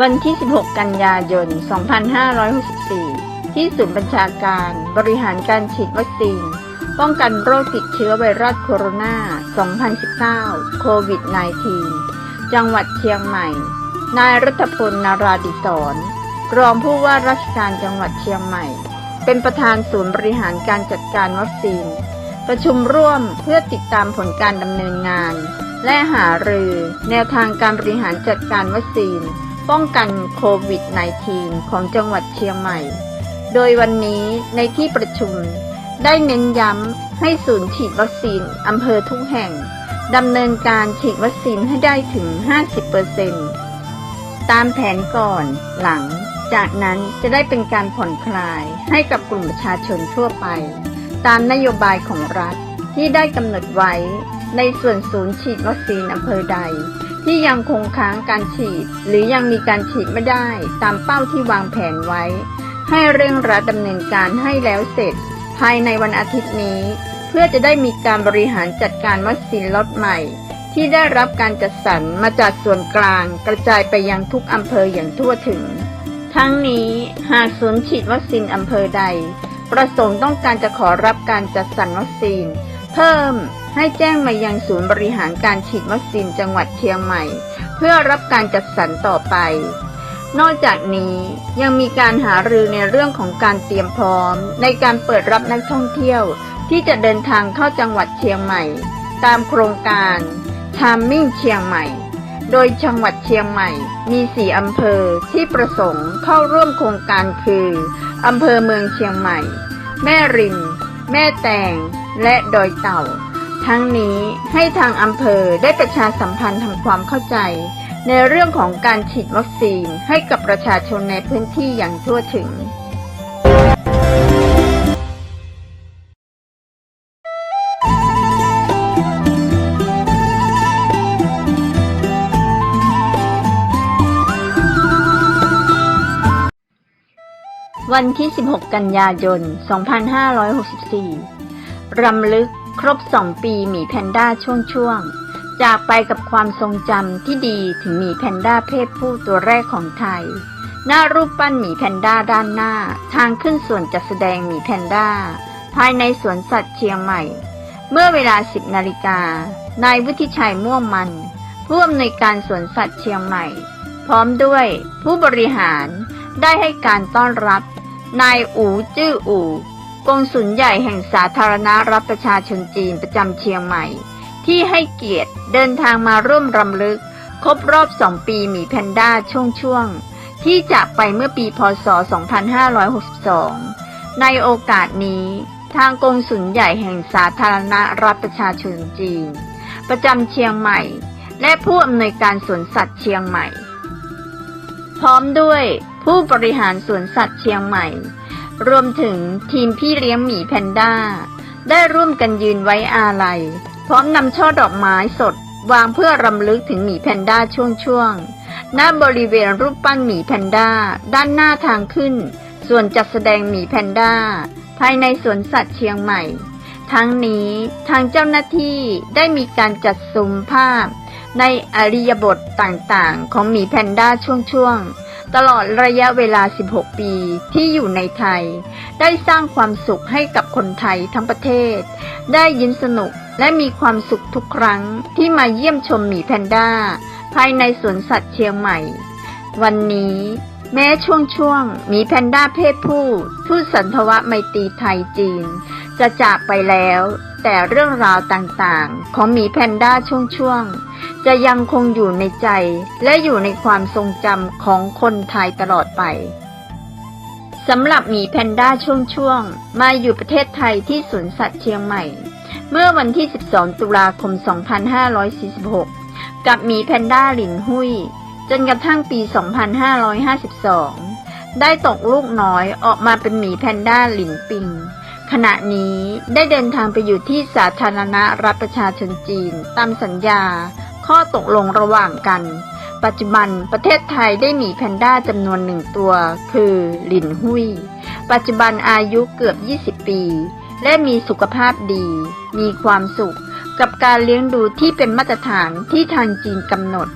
วันที่ 16 กันยายน 2564 ที่ศูนย์บัญชาการบริหารการฉีดวัคซีน ป้องกันโรคติดเชื้อไวรัสโคโรนา 2019 โควิด -19 จังหวัดเชียงใหม่ นายรัฐพลนาราดิศรรองผู้ว่าราชการจังหวัดเชียงใหม่ เป็นประธานศูนย์บริหารการจัดการวัคซีน ประชุมร่วมเพื่อติดตามผลการดำเนินงาน และหารือ แนวทางการบริหารจัดการวัคซีน ป้องกันโควิด -19 ของจังหวัดเชียงใหม่ โดยวันนี้ในที่ประชุมได้เน้นย้ำให้ศูนย์ฉีดวัคซีนอำเภอทุกแห่งดำเนินการฉีดวัคซีนให้ได้ถึง 50%ตามแผนก่อนหลัง จากนั้นจะได้เป็นการผ่อนคลายให้กับกลุ่มประชาชนทั่วไป ตามนโยบายของรัฐที่ได้กำหนดไว้ในส่วนศูนย์ฉีดวัคซีนอำเภอใด ที่ยังคงค้างการฉีด หรือยังมีการฉีดไม่ได้ตามเป้าที่วางแผนไว้ ให้เร่งรัดดำเนินการให้แล้วเสร็จ ภายในวันอาทิตย์นี้ เพื่อจะได้มีการบริหารจัดการวัคซีนล็อตใหม่ ที่ได้รับการจัดสรรมาจากส่วนกลาง กระจายไปยังทุกอำเภออย่างทั่วถึง ทั้งนี้หากศูนย์ฉีดวัคซีนอำเภอใด ประสงค์ต้องการจะขอรับการจัดสรรวัคซีน เพิ่ม ให้แจ้งมายังศูนย์บริหารการฉีดวัคซีนจังหวัดเชียงใหม่ เพื่อรับการจัดสรรต่อไป นอกจากนี้ยังมีการหารือในเรื่องของการเตรียมพร้อม ในการเปิดรับนักท่องเที่ยวที่จะเดินทางเข้าจังหวัดเชียงใหม่ ตามโครงการทามมิ่งเชียงใหม่ โดยจังหวัดเชียงใหม่ มีสี่อำเภอที่ประสงค์เข้าร่วมโครงการคืออำเภอเมืองเชียงใหม่ แม่ริม แม่แตง และดอยเต่า ทั้งนี้ให้ทางอำเภอได้ประชาสัมพันธ์ทำความเข้าใจ ในเรื่องของการฉีดวัคซีนให้กับประชาชนในพื้นที่อย่างทั่วถึงวันที่ 16 กันยายน 2564 รำลึก ครบ2ปีหมีแพนด้าช่วงๆ จากไปกับความทรงจำที่ดีถึงหมีแพนด้าเพศผู้ตัวแรกของไทย หน้ารูปปั้นหมีแพนด้าด้านหน้า ทางขึ้นส่วนจัดแสดงหมีแพนด้า ภายในสวนสัตว์เชียงใหม่ เมื่อเวลา 10นาฬิกา นายวุฒิชัยม่วงมัน ผู้อำนวยการสวนสัตว์เชียงใหม่ พร้อมด้วยผู้บริหารได้ให้การต้อนรับ นายอูจื้ออู กงสุลใหญ่แห่งสาธารณรัฐประชาชนจีนประจำเชียงใหม่ ที่ให้เกียรติเดินทางมาร่วมรำลึก ครบรอบสองปีหมีแพนด้าช่วงช่วงๆ ที่จากไปเมื่อปีพศ 2562 ในโอกาสนี้ทางกงสุลใหญ่แห่งสาธารณรัฐประชาชนจีน ประจำเชียงใหม่ และผู้อำนวยการสวนสัตว์เชียงใหม่ พร้อมด้วยผู้บริหารสวนสัตว์เชียงใหม่ รวมถึงทีมพี่เลี้ยงหมีแพนด้า ได้ร่วมกันยืนไว้อาลัย พร้อมนำช่อดอกไม้สด วางเพื่อรำลึกถึงหมีแพนด้าช่วงๆณบริเวณรูปปั้นหมีแพนด้า ด้านหน้าทางขึ้น ส่วนจัดแสดงหมีแพนด้า ภายในสวนสัตว์เชียงใหม่ ทั้งนี้ทางเจ้าหน้าที่ได้มีการจัดซุ้มภาพ ในอริยบทต่างๆ ของหมีแพนด้าช่วงๆ ตลอดระยะเวลา 16 ปีที่อยู่ในไทย ได้สร้างความสุขให้กับคนไทยทั้งประเทศ ได้ยิ้มสนุกและมีความสุขทุกครั้งที่มาเยี่ยมชมหมีแพนด้า ภายในสวนสัตว์เชียงใหม่ วันนี้แม้ช่วงช่วงๆหมีแพนด้าเพศผู้ ทูตสันทวไมตรีไทยจีน จะจากไปแล้ว แต่เรื่องราวต่างๆ ของหมีแพนด้าช่วงๆ จะยังคงอยู่ในใจและอยู่ในความทรงจำของคนไทยตลอดไปสำหรับหมีแพนด้าช่วงๆ มาอยู่ประเทศไทยที่สวนสัตว์เชียงใหม่ เมื่อวันที่ 12 ตุลาคม 2546 กับหมีแพนด้าหลินหุยจนกระทั่งปี 2552 ได้ตกลูกน้อยออกมาเป็นหมีแพนด้าหลินปิง ขณะนี้ได้เดินทางไปอยู่ที่สาธารณรัฐประชาชนจีน ตามสัญญา ข้อตกลงระหว่างกัน ปัจจุบันประเทศไทยได้หมีแพนด้าจำนวนหนึ่งตัว คือหลินหุย ปัจจุบันอายุเกือบ 20 ปี และมีสุขภาพดี มีความสุข กับการเลี้ยงดูที่เป็นมาตรฐานที่ทางจีนกำหนด